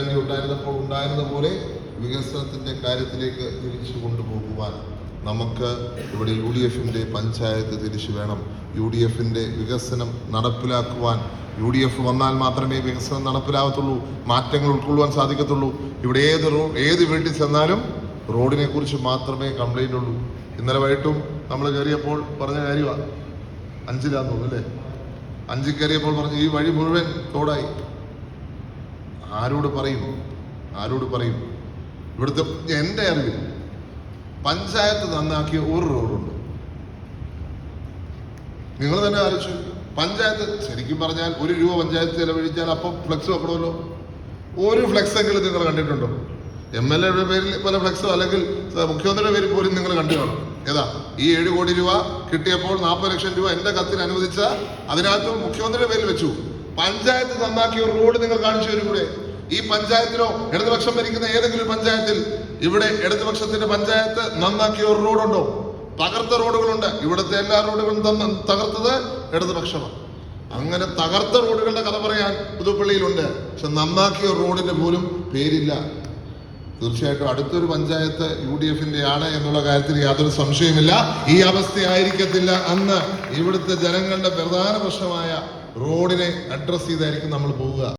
ഉമ്മൻചാണ്ടി ഉണ്ടായിരുന്നപ്പോൾ ഉണ്ടായിരുന്ന പോലെ വികസനത്തിന്റെ കാര്യത്തിലേക്ക് തിരിച്ചു കൊണ്ടുപോകുവാൻ നമുക്ക് ഇവിടെ യു ഡി എഫിന്റെ പഞ്ചായത്ത് തിരിച്ചു വേണം. യു ഡി എഫിന്റെ വികസനം നടപ്പിലാക്കുവാൻ. യു ഡി എഫ് വന്നാൽ മാത്രമേ വികസനം നടപ്പിലാകത്തുള്ളൂ മാറ്റങ്ങൾ ഉൾക്കൊള്ളുവാൻ സാധിക്കത്തുള്ളൂ. ഇവിടെ ഏത് റോഡ് ഏത് വീട്ടിൽ ചെന്നാലും റോഡിനെ കുറിച്ച് മാത്രമേ കംപ്ലൈന്റ് ഉള്ളൂ. ഇന്നലെ വൈകിട്ടും നമ്മൾ കയറിയപ്പോൾ പറഞ്ഞ കാര്യമാണ്. അഞ്ചിലാന്ന് തോന്നുന്നു അല്ലേ? അഞ്ചിൽ കയറിയപ്പോൾ പറഞ്ഞു ഈ വഴി മുഴുവൻ തോടായി. ആരോട് പറയും? ആരോട് പറയും? ഇവിടുത്തെ എന്റെ അറിവിൽ പഞ്ചായത്ത് നന്നാക്കിയ ഒരു റോഡുണ്ട് നിങ്ങൾ തന്നെ ആലോചിച്ചു. പഞ്ചായത്ത് ശരിക്കും പറഞ്ഞാൽ ഒരു രൂപ പഞ്ചായത്ത് ചെലവഴിച്ചാൽ അപ്പം ഫ്ലെക്സ് വെക്കണമല്ലോ. ഒരു ഫ്ലെക്സ് എങ്കിലും നിങ്ങൾ കണ്ടിട്ടുണ്ടോ? എം എൽ എയുടെ പേരിൽ പല ഫ്ലെക്സോ അല്ലെങ്കിൽ മുഖ്യമന്ത്രിയുടെ പേരിൽ പോലും നിങ്ങൾ കണ്ടു കാണും. ഏതാ? ഈ ഏഴ് കോടി രൂപ കിട്ടിയപ്പോൾ നാൽപ്പത് ലക്ഷം രൂപ എന്റെ കത്തിൽ അനുവദിച്ച അതിനകത്തും മുഖ്യമന്ത്രിയുടെ പേരിൽ വെച്ചു. പഞ്ചായത്ത് നന്നാക്കിയ ഒരു റോഡ് നിങ്ങൾ കാണിച്ചു തരും ഇവിടെ. ഈ പഞ്ചായത്തിലോ ഇടതുപക്ഷം ഭരിക്കുന്ന ഏതെങ്കിലും പഞ്ചായത്തിൽ ഇവിടെ ഇടതുപക്ഷത്തിന്റെ പഞ്ചായത്ത് നന്നാക്കിയ ഒരു റോഡുണ്ടോ? തകർത്ത റോഡുകളുണ്ട്. ഇവിടുത്തെ എല്ലാ റോഡുകളും തകർത്തത് ഇടതുപക്ഷമാണ്. അങ്ങനെ തകർത്ത റോഡുകളുടെ കഥ പറയാൻ പുതുപ്പള്ളിയിലുണ്ട്. പക്ഷെ നന്നാക്കിയ റോഡിന്റെ പോലും പേരില്ല. തീർച്ചയായിട്ടും അടുത്തൊരു പഞ്ചായത്ത് യു ഡി എഫിന്റെ ആണ് എന്നുള്ള കാര്യത്തിൽ യാതൊരു സംശയമില്ല ഈ അവസ്ഥയായിരിക്കത്തില്ല അന്ന് ഇവിടുത്തെ ജനങ്ങളുടെ പ്രധാന പ്രശ്നമായ റോഡിനെ അഡ്രസ് ചെയ്തായിരിക്കും നമ്മൾ പോവുക.